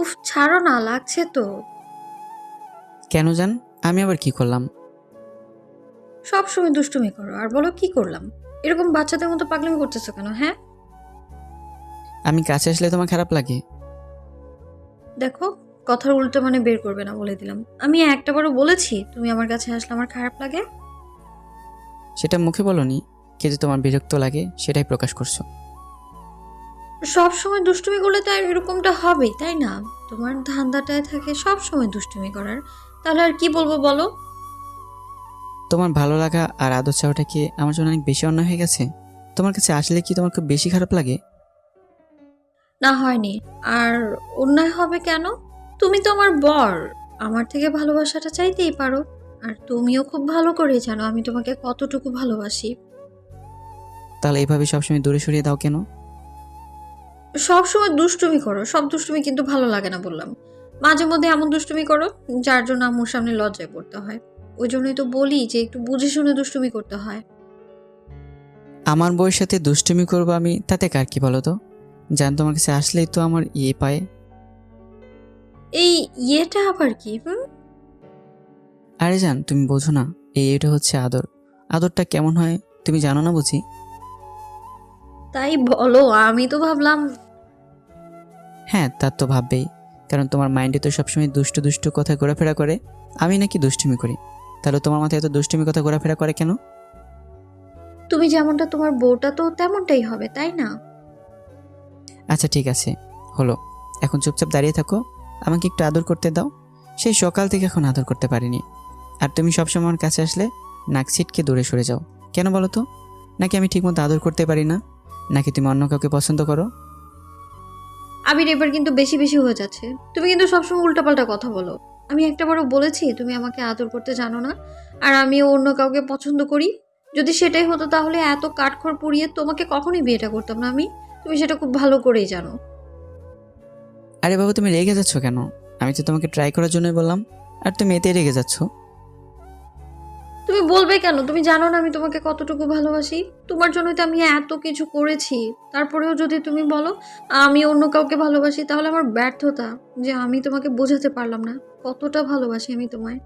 উফ ছাড়ো না লাগছে তো। কেন জান? আমি আবার কি করলাম? সব সময় দুষ্টুমি করো আর বলো কি করলাম? এরকম বাচ্চাদের মতো পাগলামি করতেছো কেন হ্যাঁ? আমি কাছে আসলে তোমার খারাপ লাগে? দেখো কথার উল্টো মানে বের করবে না বলে দিলাম। আমি একটাবারও বলেছি তুমি আমার কাছে আসলে আমার খারাপ লাগে? সেটা মুখে বলনি কিন্তু তোমার বিরক্ত লাগে সেটাই প্রকাশ করছ। সব সময় দুষ্টুমি করলে তো আর এরকমটা হবেই তাই না? তোমার ধান্দাটায় থাকে সব সময় দুষ্টুমি করার। তাহলে আর কি বলব বলো? তোমার ভালো লাগা আর আদর চাওয়াটা কি আমার জন্য অনেক বেশি অন্যায় হয়ে গেছে? তোমার কাছে আসলে কি তোমার খুব বেশি খারাপ লাগে? না হয়নি। আর অন্যায় হবে কেন? তুমি তো আমার বর। আমার থেকে ভালোবাসাটা চাইতেই পারো। আর তুমিও খুব ভালো করে জানো আমি তোমাকে কতটুকু ভালোবাসি। তাহলে এইভাবে সবসময় দূরে সরিয়ে দাও কেন? সব সময় দুষ্টুমি করো সব দুষ্টুমি কিন্তু ভালো লাগে না বললাম। মাঝে মধ্যে এমন দুষ্টুমি করো যার জন্য আম্মুর সামনে লজ্জায় পড়তে হয়। ওই জন্যই তো বলি যে একটু বুঝে শুনে দুষ্টুমি করতে হয়। আমার বউয়ের সাথে দুষ্টুমি করব আমি তাতে কার কি বলো তো? জান তোমার কাছে আসলেই তো আমার ইয়ে পায়ে। এই ইয়েটা আবার কি হুম? আরে জান তুমি বোঝো না এই এটা হচ্ছে আদর। আদরটা কেমন হয় তুমি জানো না বুঝি? তাই বলো আমি তো ভাবলাম হ্যাঁ তার তো ভাববেই। কারণ তোমার মাইন্ডে তো সবসময় দুষ্টু দুষ্টু কথা ঘোরাফেরা করে। আমি নাকি দুষ্টুমি করি? তাহলে তোমার মাথায় এত দুষ্টুমি কথা ঘোরাফেরা করে কেন? তুমি যেমনটা তোমার বউটা তো তেমনটাই হবে তাই না? আচ্ছা ঠিক আছে। হলো এখন চুপচাপ দাঁড়িয়ে থাকো। আমাকে একটু আদর করতে দাও। সেই সকাল থেকে এখন আদর করতে পারিনি। আর তুমি সবসময় আমার কাছে আসলে নাক ছিটকে দূরে সরে যাও। কেন বলো তো? নাকি আমি ঠিকমতো আদর করতে পারি না? নাকি তুমি অন্য কাউকে পছন্দ করো? আবির এবার কিন্তু বেশি বেশি হয়ে যাচ্ছে। তুমি কিন্তু সবসময় উল্টাপাল্টা কথা বলো। আমি একটাবারও বলেছি তুমি আমাকে আদর করতে জানো না আর আমিও অন্য কাউকে পছন্দ করি। যদি সেটাই হতো তাহলে এত কাঠখড় পুড়িয়ে তোমাকে কখনোই বিয়েটা করতাম না আমি তুমি সেটা খুব ভালো করেই জানো। আরে বাবু তুমি রেগে যাচ্ছ কেন? আমি তো তোমাকে ট্রাই করার জন্যই বললাম। আর তুমি এতে রেগে যাচ্ছ। তুমি বলবে কেন? তুমি জানো না আমি তোমাকে কতটুকু ভালোবাসি? তোমার জন্যই তো আমি এত কিছু করেছি। তারপরেও যদি তুমি বলো আমি অন্য কাউকে ভালোবাসি তাহলে আমার ব্যর্থতা যে আমি তোমাকে বোঝাতে পারলাম না। কতটা ভালোবাসি আমি তোমায়।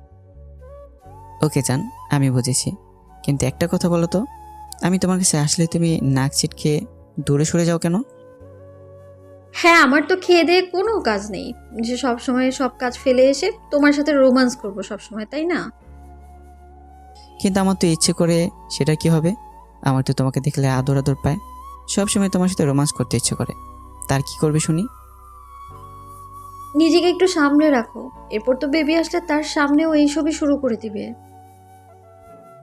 ওকে চান আমি বুঝেছি। কিন্তু একটা কথা বলো তো আমি তোমার কাছে আসলে তুমি নাক ছিটকে দূরে সরে যাও কেন? হ্যাঁ আমার তো খেয়ে দিয়ে কোনো কাজ নেই। যে সব সময় সব কাজ ফেলে এসে তোমার সাথে রোমান্স করব সব সময় তাই না? কিন্তু আমার তো ইচ্ছে করে সেটা কি হবে? আমার তো তোমাকে দেখলে আদর আদর পায়। সবসময় তোমার সাথে রোমান্স করতে ইচ্ছে করে। তার কি করবে শুনি? নিজেকে একটু সামনে রাখো। এরপর তো বেবি আসলে তার সামনেও এইসবই শুরু করে দিবে।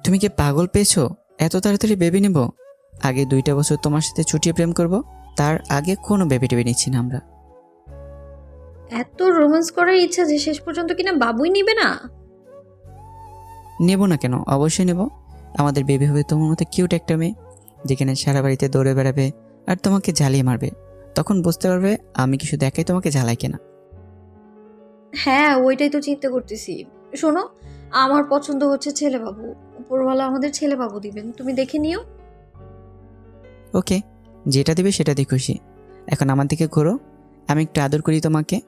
তুমি কি পাগল পেয়েছ? এত তাড়াতাড়ি বেবি নেব? আগে দুইটা বছর তোমার সাথে ছুটিয়ে প্রেম করব তার আগে কোনো বেবি টেবি নিচ্ছি না আমরা। এত রোমান্স করার ইচ্ছা যে শেষ পর্যন্ত কিনা বাবুই নিবে না? নেব না কেন? অবশ্যই নেব। আমাদের বেবি হবে তোমার মতো কিউট একটা মেয়ে যেখানে সারা বাড়িতে দৌড়ে বেড়াবে আর তোমাকে ঝালিয়ে মারবে। তখন বুঝতে পারবে আমি কি শুধু একাই তোমাকে ঝালাই কিনা। হ্যাঁ ওইটাই তো চিন্তা করতেছি। শোনো আমার পছন্দ হচ্ছে ছেলে বাবু উপরওয়ালা আমাদের ছেলে বাবু দিবেন। তুমি দেখে নিও। ওকে যেটা দিবে সেটা দিয়ে খুশি। এখন আমার দিকে ঘোরো। আমি একটু আদর করি তোমাকে।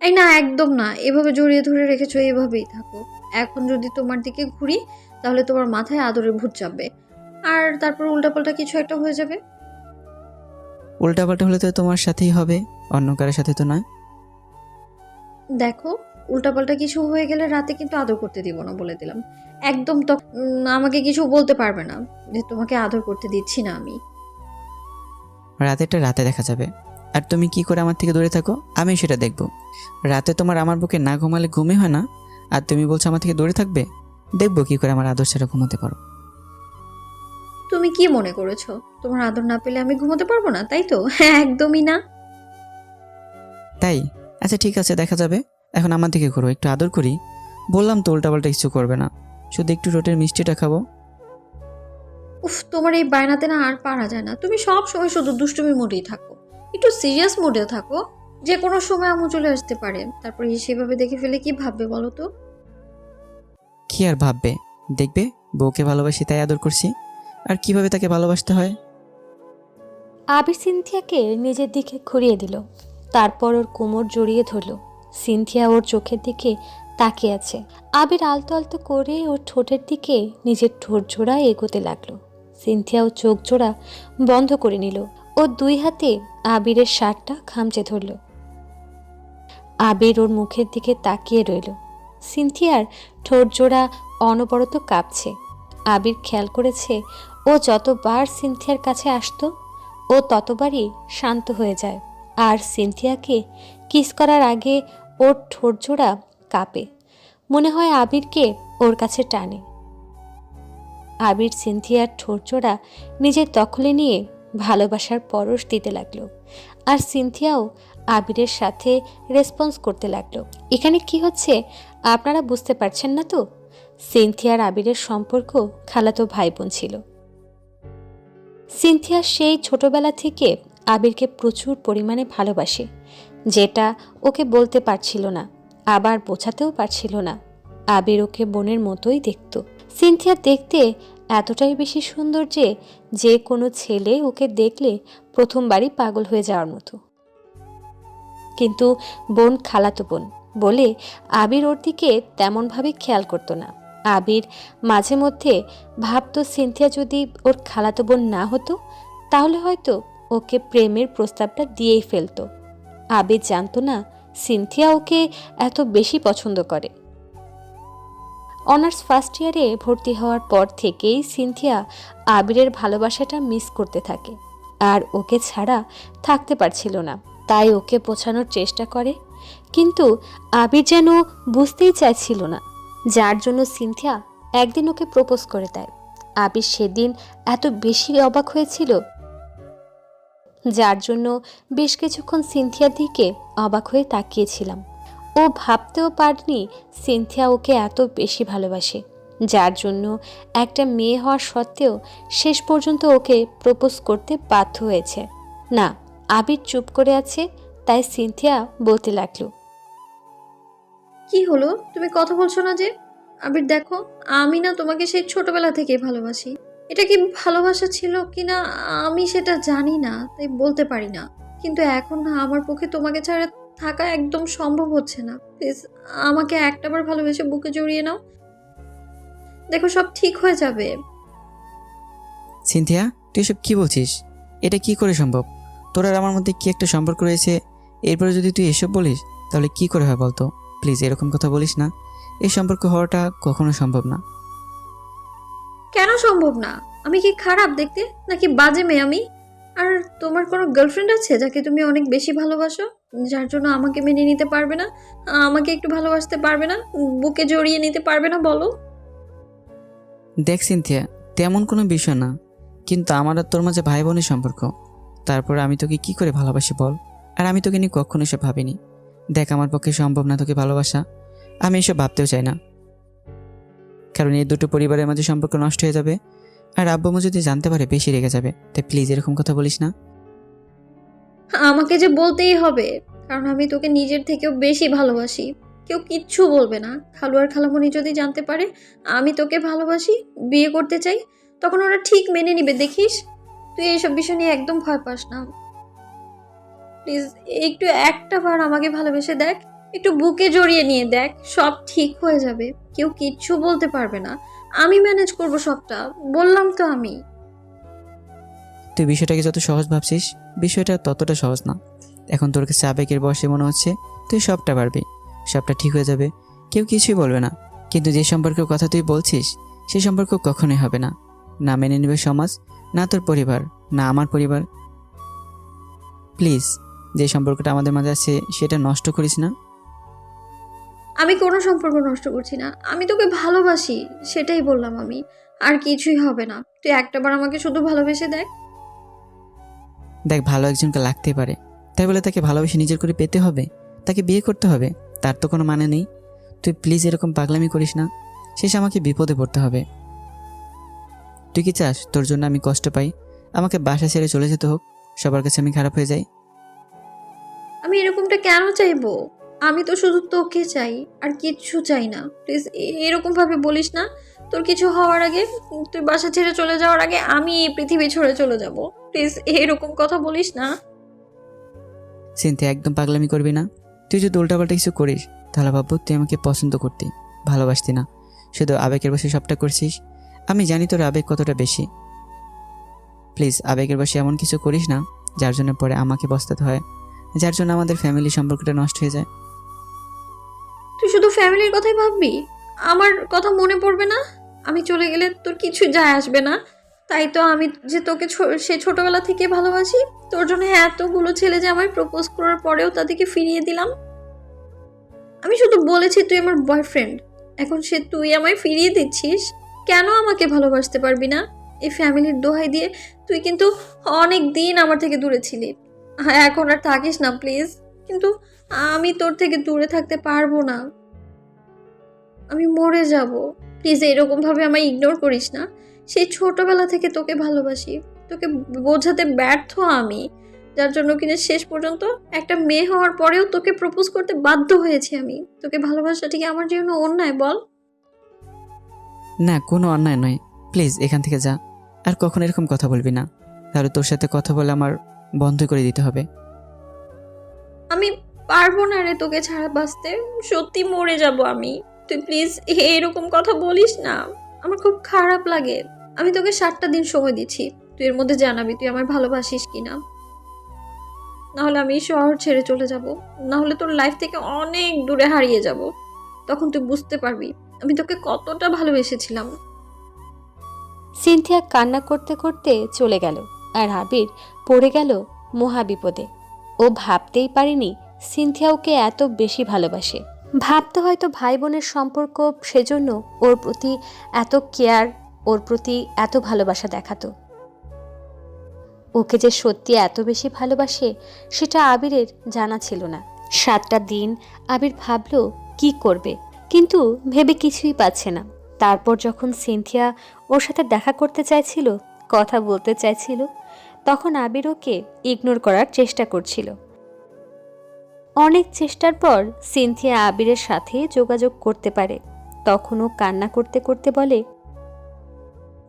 এই না একদম না। এভাবে জড়িয়ে ধরে রেখেছো এভাবেই থাকো। এখন যদি তোমার দিকে ঘুরি তাহলে তোমার মাথায় আদরের ভূত চাপবে। আর তারপর উল্টাপাল্টা কিছু একটা হয়ে যাবে। উল্টাপাল্টা হলে তো তোমার সাথেই হবে অন্য কারোর সাথে তো নয়। দেখো উল্টাপাল্টা কিছু হয়ে গেলে রাতে কিন্তু আদর করতে দিব না বলে দিলাম। একদম তো আমাকে কিছু বলতে পারবে না যে তোমাকে আদর করতে দিচ্ছি না আমি। রাতেরটা রাতে দেখা যাবে। আর তুমি কি করে আমার থেকে দূরে থাকো? আমি সেটা দেখব। রাতে তোমার আমার বুকে না ঘুমালে ঘুমে হয় না। আর তুমি বলছো আমার থেকে দূরে থাকবে? দেখব কি করে আমার আদর ছাড়া ঘুমোতে পারো। তুমি কি মনে করেছ? তোমার আদর না পেলে আমি ঘুমোতে পারব না তাই তো? হ্যাঁ একদমই না। তাই? আচ্ছা ঠিক আছে দেখা যাবে। এখন আমার দিকে ঘুরো একটু আদর করি। বললাম তো উল্টাপাল্টা কিছু করবে না। শুধু একটু রোটের মিষ্টিটা খাব। উফ তোমার এই বায়নাতে না আর পারা যায় না। তুমি সব সময় শুধু দুষ্টুমি মোডেই থাকো। একটু সিরিয়াস মোডেও থাকো। যে কোনো সময় আমু চলে আসতে পারে। তারপরে সেভাবে দেখে ফেলে কি ভাববে বলো তো? কি আর ভাববে? দেখবে বউকে ভালোবাসি তাই আদর করছি। আর কীভাবে তাকে ভালোবাসতে হয়? আবির সিনথিয়াকে নিজের দিকে ঘুরিয়ে দিল। তারপর ওর কোমর জড়িয়ে ধরল। সিনথিয়া ওর চোখের দিকে তাকিয়ে আছে। আবির আলতো আলতো করে ওর ঠোঁটের দিকে নিজের ঠোঁট জোড়া এগোতে লাগল। সিনথিয়া ও চোখ জোড়া বন্ধ করে নিল। ও দুই হাতে আবিরের শার্টটা খামচে ধরল। আবির ওর মুখের দিকে তাকিয়ে রইল। সিনথিয়ার ঠোঁট জোড়া অনবরত কাঁপছে। আবির খেয়াল করেছে, ও যতবার সিনথিয়ার কাছে আসতো, ও ততবারই শান্ত হয়ে যায়। আর সিনথিয়াকে কিস করার আগে ওর ঠোঁট জোড়া কাঁপে। মনে হয় আবিরকে ওর কাছে টানে। আবির সিনথিয়ার ঠোঁট জোড়া নিজের দখলে নিয়ে ভালোবাসার পরশ দিতে লাগল। আর সিনথিয়াও আবিরের সাথে রেসপন্স করতে লাগল। এখানে কি হচ্ছে? আপনারা বুঝতে পারছেন না তো? সিনথিয়ার আবিরের সম্পর্ক খালাতো ভাই বোন ছিল। সিনথিয়া সেই ছোটবেলা থেকে আবিরকে প্রচুর পরিমাণে ভালোবাসে, যেটা ওকে বলতে পারছিল না, আবার বোঝাতেও পারছিল না। আবির ওকে বোনের মতোই দেখত। সিনথিয়া দেখতে এতটাই বেশি সুন্দর যে যে কোনো ছেলে ওকে দেখলে প্রথমবারই পাগল হয়ে যাওয়ার মতো। কিন্তু বোন খালাতো বোন। বলে আবির ওর দিকে তেমনভাবে খেয়াল করতো না। আবির মাঝে মধ্যে ভাবতো, সিনথিয়া যদি ওর খালাতো বোন না হতো, তাহলে হয়তো ওকে প্রেমের প্রস্তাবটা দিয়েই ফেলতো। আবির জানতো না সিনথিয়া ওকে এত বেশি পছন্দ করে। অনার্স ফার্স্ট ইয়ারে ভর্তি হওয়ার পর থেকেই সিনথিয়া আবিরের ভালোবাসাটা মিস করতে থাকে। আর ওকে ছাড়া থাকতে পারছিল না। তাই ওকে বোঝানোর চেষ্টা করে। কিন্তু আবির যেন বুঝতেই চাইছিল না। যার জন্য সিনথিয়া একদিন ওকে প্রপোজ করে দেয়। আবির সেদিন এত বেশি অবাক হয়েছিল। যার জন্য বেশ কিছুক্ষণ সিনথিয়ার দিকে অবাক হয়ে তাকিয়েছিলাম। ও ভাবতেও পারেনি সিনথিয়া ওকে এত বেশি ভালোবাসে। যার জন্য একটা মেয়ে হওয়ার সত্ত্বেও শেষ পর্যন্ত ওকে প্রপোজ করতে বাধ্য হয়েছে। না আবির চুপ করে আছে তাই সিনথিয়া বলতে লাগল। কি হলো? তুমি কথা বলছো না যে? আবির দেখো আমি না তোমাকে সেই ছোটবেলা থেকে ভালোবাসি। এটা কি ভালোবাসা ছিল কি না আমি সেটা জানি না তাই বলতে পারি না। কিন্তু এখন না আমার পক্ষে তোমাকে ছাড়া থাকা একদম সম্ভব হচ্ছে না। প্লিজ আমাকে একটাবার ভালোবেসে বুকে জড়িয়ে নাও। দেখো সব ঠিক হয়ে যাবে। সিনথিয়া তুই এসব কী বলছিস? এটা কি করে সম্ভব? তোর আর আমার মধ্যে কি একটা সম্পর্ক রয়েছে? এরপরে যদি তুই এসব বলিস তাহলে কি করে হয় বলতো? প্লিজ এরকম কথা বলিস না। এই সম্পর্ক হওয়াটা কখনো সম্ভব না। কেন সম্ভব না? আমি কি খারাপ দেখতে? নাকি বাজে মেয়ে আমি? আর তোমার কোনো গার্লফ্রেন্ড আছে যাকে তুমি অনেক বেশি ভালোবাসো? যার জন্য আমাকে মেনে নিতে পারবে না? আমাকে একটু ভালোবাসতে পারবে না? বুকে জড়িয়ে নিতে পারবে না বলো? দেখ সিনথিয়া তেমন কোনো বিষয় না। কিন্তু আমার আর তোর মাঝে ভাই বোনের সম্পর্ক। তারপর আমি তোকে কি করে ভালোবাসি বল? আর আমি তোকে নিয়ে কখনো এসব ভাবিনি। দেখ, আমার পক্ষে সম্ভব না তোকে ভালোবাসা। আমি এসব ভাবতেও চাই না। কারণ এই দুটো পরিবারের মাঝে সম্পর্ক নষ্ট হয়ে যাবে। আর আব্বু যদি জানতে পারে, বেশি রেগে যাবে। তাই প্লিজ এরকম কথা বলিস না। আমাকে যে বলতেই হবে, কারণ আমি তোকে নিজের থেকেও বেশি ভালোবাসি। কেউ কিচ্ছু বলবে না। খালু আর খালামণি যদি জানতে পারে, আমি তোকে ভালোবাসি, বিয়ে করতে চাই, তখন ওরা ঠিক মেনে নিবে, দেখিস? তুই এইসব বিষয় নিয়ে একদম ভয় পাস না। প্লিজ, একটু একটা বার আমাকে ভালোবেসে দেখ, একটু বুকে জড়িয়ে নিয়ে দেখ, সব ঠিক হয়ে যাবে। কেউ কিচ্ছু বলতে পারবে না। আমি ম্যানেজ করব সবটা, বললাম তো আমি। তুই বিষয়টাকে যত সহজ ভাবছিস, বিষয়টা ততটা সহজ না। এখন তোর কাছে আবেগের বয়সে মনে হচ্ছে, তুই সবটা পারবি। সবটা ঠিক হয়ে যাবে। কেউ কিছুই বলবে না। কিন্তু যে সম্পর্কের কথা তুই বলছিস, সে সম্পর্ক কখনোই হবে না। না মেনে নেবে সমাজ না তোর পরিবার না আমার পরিবার। প্লিজ যে সম্পর্কটা আমাদের মাঝে আছে সেটা নষ্ট করিস না। আমি কোনো সম্পর্ক নষ্ট করছি না। আমি তোকে ভালোবাসি সেটাই বললাম আমি। আর কিছুই হবে না। তুই একটাবার আমাকে শুধু ভালোবেসে দেখ। দেখ ভালো একজনকে লাগতে পারে। তাই বলে তাকে ভালোবেসে নিজের করে পেতে হবে? তাকে বিয়ে করতে হবে? তার তো কোনো মানে নেই। তুই প্লিজ এরকম পাগলামি করিস না। শেষে আমাকে বিপদে পড়তে হবে। তুই কি চাস? তোর জন্য আমি কষ্ট পাই। আমাকে বাসা ছেড়ে চলে যেতে হোক। সবার কাছে আমি খারাপ হয়ে যাই। আমি এরকমটা কেন চাইব? আমি তো শুধু তোকে চাই আর কিচ্ছু চাই না। প্লিজ এরকম ভাবে বলিস না। তোর কিছু হওয়ার আগে তুই বাসা ছেড়ে চলে যাওয়ার আগে আমি এই পৃথিবী ছেড়ে চলে যাব। প্লিজ এরকম কথা বলিস না। সিনথিয়া একদম পাগলামি করবি না। তুই যদি উল্টাপাল্টা কিছু করিস তাহলে ভাববো তুই আমাকে পছন্দ করতি ভালোবাসতি না। শুধু আবেগের বসে সবটা করছিস। আমি জানি তোর আবেগ কতটা বেশি। প্লিজ, আবেগের বসে এমন কিছু করিস না, যার জন্য পরে আমাকে বসতে হয়, যার জন্য আমাদের ফ্যামিলি সম্পর্কটা নষ্ট হয়ে যায়। তুই শুধু ফ্যামিলির কথাই ভাববি? আমার কথা মনে পড়বে না? আমি চলে গেলে তোর কিছু যায় আসবে না? তাই তো আমি যে তোকে সে ছোটবেলা থেকে ভালোবাসি, তোর জন্য এতগুলো ছেলে যে আমায় প্রপোজ করার পরেও তাদেরকে ফিরিয়ে দিলাম। আমি শুধু বলেছি তুই আমার বয়ফ্রেন্ড এখন সে তুই আমায় ফিরিয়ে দিচ্ছিস। কেন আমাকে ভালোবাসতে পারবি না? এই ফ্যামিলির দোহাই দিয়ে তুই কিন্তু অনেক দিন আমার থেকে দূরে ছিলি। এখন আর থাকিস না, প্লিজ। কিন্তু আমি তোর থেকে দূরে থাকতে পারব না। আমি মরে যাব। প্লিজ এরকম ভাবে আমায় ইগনোর করিস না। সেই ছোটবেলা থেকে তোকে ভালোবাসি। তোকে বোঝাতে ব্যর্থ আমি। যার জন্য কিনা শেষ পর্যন্ত একটা মেয়ে হওয়ার পরেও তোকে প্রপোজ করতে বাধ্য হয়েছি আমি। তোকে ভালোবাসাটা কি আমার জন্য অন্যায়, বল। না, কোনো অন্যায় নয়। প্লিজ, এখান থেকে যা। আর কখন এরকম কথা বলবি না। তাহলে তোর সাথে কথা বলে আমার বন্ধ করে দিতে হবে। আমি পারব না রে তোকে ছাড়া বাঁচতে। সত্যি মরে যাব আমি। তুই প্লিজ, এরকম কথা বলিস না। আমার খুব খারাপ লাগে। আমি তোকে সাতটা দিন সময় দিচ্ছি। তুই এর মধ্যে জানাবি তুই আমার ভালোবাসিস কিনা। নাহলে আমি শহর ছেড়ে চলে যাব। নাহলে তোর লাইফ থেকে অনেক দূরে হারিয়ে যাব। তখন তুই বুঝতে পারবি। আমি তোকে কতটা ভালোবেসেছিলাম। সিনথিয়া কান্না করতে করতে চলে গেল আর আবির পড়ে গেল মহাবিপদে। ও ভাবতেই পারেনি সিনথিয়া ওকে এত বেশি ভালোবাসে। ভাবতে হয়তো ভাই বোনের সম্পর্ক সেজন্য ওর প্রতি এত কেয়ার, ওর প্রতি এত ভালোবাসা দেখাতো। ওকে যে সত্যি এত বেশি ভালোবাসে সেটা আবিরের জানা ছিল না। সাতটা দিন আবির ভাবলো, কি করবে? কিন্তু ভেবে কিছুই পাচ্ছে না। তারপর যখন সিনথিয়া ওর সাথে দেখা করতে চাইছিল, কথা বলতে চাইছিল, তখন আবির ওকে ইগনোর করার চেষ্টা করছিল। অনেক চেষ্টার পর সিনথিয়া আবিরের সাথে যোগাযোগ করতে পারে। তখন ও কান্না করতে করতে বলে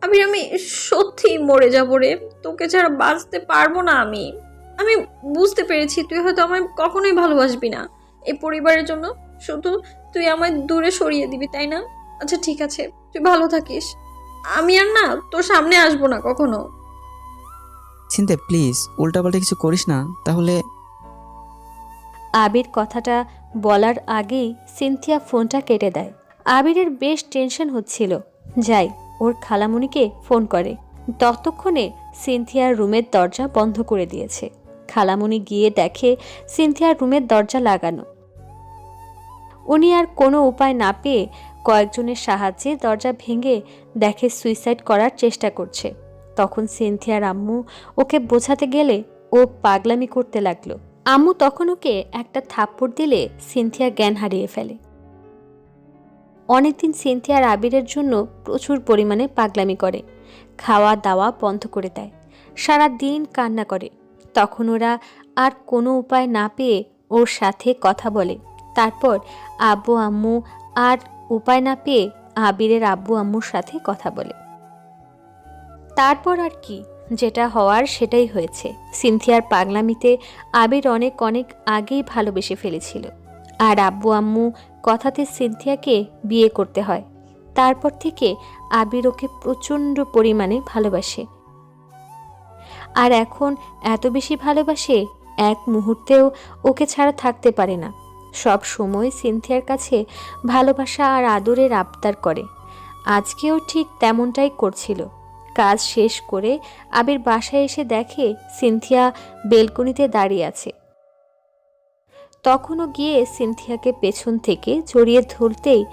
আমি আমি সত্যি মরে যাব রে। তোকে ছাড়া বাঁচতে পারব না আমি। আমি বুঝতে পেরেছি, তুই হয়তো আমায় কখনোই ভালোবাসবি না। এই পরিবারের জন্য শুধু তুই আমায় দূরে সরিয়ে দিবি তাই না? আচ্ছা ঠিক আছে। তুই ভালো থাকিস। আমি আর না তোর সামনে আসব না কখনো। চিন্তা প্লিজ উল্টাপাল্টা কিছু করিস না তাহলে আবির কথাটা বলার আগেই সিনথিয়া ফোনটা কেটে দেয়। আবিরের বেশ টেনশন হচ্ছিল। যাই ওর খালামণিকে ফোন করে। ততক্ষণে সিনথিয়ার রুমের দরজা বন্ধ করে দিয়েছে। খালামণি গিয়ে দেখে সিনথিয়ার রুমের দরজা লাগানো। উনি আর কোনো উপায় না পেয়ে কয়েকজনের সাহায্যে দরজা ভেঙে দেখে সুইসাইড করার চেষ্টা করছে। তখন সিনথিয়ার আম্মু ওকে বোঝাতে গেলে ও পাগলামি করতে লাগল। আম্মু তখন ওকে একটা থাপ্পড় দিলে সিনথিয়া জ্ঞান হারিয়ে ফেলে। অনেকদিন সিনথিয়ার আবিরের জন্য প্রচুর পরিমাণে পাগলামি করে, খাওয়া দাওয়া বন্ধ করে দেয়, সারা দিন কান্না করে। তখন ওরা আর কোনো উপায় না পেয়ে ওর সাথে কথা বলে। তারপর আব্বু, আম্মু আর উপায় না পেয়ে আবিরের আব্বু, আম্মুর সাথে কথা বলে। তারপর আর কি, যেটা হওয়ার সেটাই হয়েছে। সিনথিয়ার পাগলামিতে আবির অনেক অনেক আগেই ভালোবেসে ফেলেছিল। আর আব্বু, আম্মু কথাতে সিনথিয়াকে বিয়ে করতে হয়। তারপর থেকে আবির ওকে প্রচণ্ড পরিমাণে ভালোবাসে। আর এখন এত বেশি ভালোবাসে, এক মুহূর্তেও ওকে ছাড়া থাকতে পারে না। সব সময় সিনথিয়ার কাছে ভালোবাসা আর আদরের আবদার করে। আজকেও ঠিক তেমনটাই করছিল। কাজ শেষ করে আবির বাসায় এসে দেখে সিনথিয়া বেলকনিতে দাঁড়িয়ে আছে। তখনও গিয়ে সিনথিয়াকে পেছন থেকে জড়িয়ে ধরতেই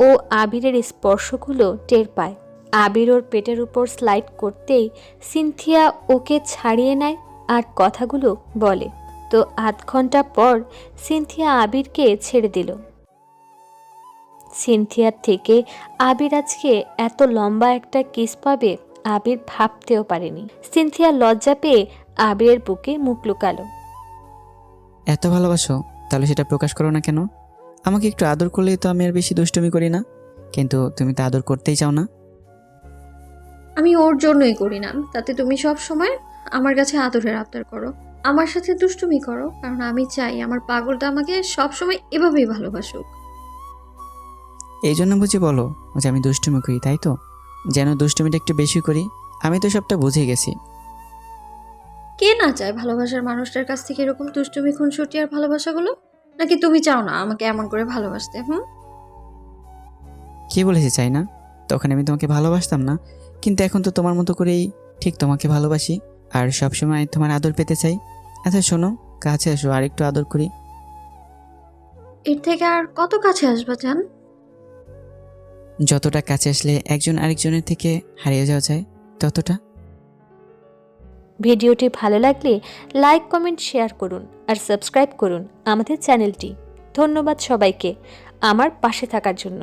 ও আবিরের স্পর্শগুলো টের পায়। আবির ওর পেটের উপর স্লাইড করতেই সিনথিয়া ওকে ছাড়িয়ে নেয় আর কথাগুলো বলে। তো আধ ঘণ্টা পর সিনথিয়া আবিরকে ছেড়ে দিল। সিনথিয়ার থেকে আবির আজকে এত লম্বা একটা কিস পাবে আবির ভাবতেও পারেনি। সিনথিয়া লজ্জা পেয়ে আবিরের বুকে মুখ লুকালো। এত ভালোবাসো তাহলে সেটা প্রকাশ করো না কেন? আমাকে একটু আদর করলেই তো আমি আর বেশি দুষ্টুমি করি না। কিন্তু তুমি তো আদর করতেই চাও না। আমি ওর জন্যই করি না তাতে তুমি সব সময় আমার কাছে আদরের আবদার করো। আমার সাথে দুষ্টুমি করো কারণ আমি চাই আমার পাগলটা আমাকে সবসময় এভাবেই ভালোবাসুক। এই জন্য বুঝি বলো যে আমি দুষ্টুমি করি তাই তো? যেন দুষ্টুমিটা একটু বেশি করি আমি তো সবটা বুঝে গেছি। কে না চায় ভালোবাসার মানুষটার কাছ থেকে এরকম দুষ্টুমি খুনসুটি আর ভালোবাসাগুলো? নাকি তুমি চাও না আমাকে এমন করে ভালোবাসতে হুম? কে বলেছে চাই না? তখন আমি তোমাকে ভালোবাসতাম না কিন্তু এখন তো তোমার মতো করেই ঠিক তোমাকে ভালোবাসি আর সবসময় তোমার আদর পেতে চাই। আচ্ছা শোনো কাছে এসো আর একটু আদর করি। এর থেকে আর কত কাছে আসবা চান যতটা কাছে আসলে একজন আরেকজনের থেকে হারিয়ে যাওয়া যায় ততটা। ভিডিওটি ভালো লাগলে লাইক কমেন্ট শেয়ার করুন আর সাবস্ক্রাইব করুন আমাদের চ্যানেলটি। ধন্যবাদ সবাইকে আমার পাশে থাকার জন্য।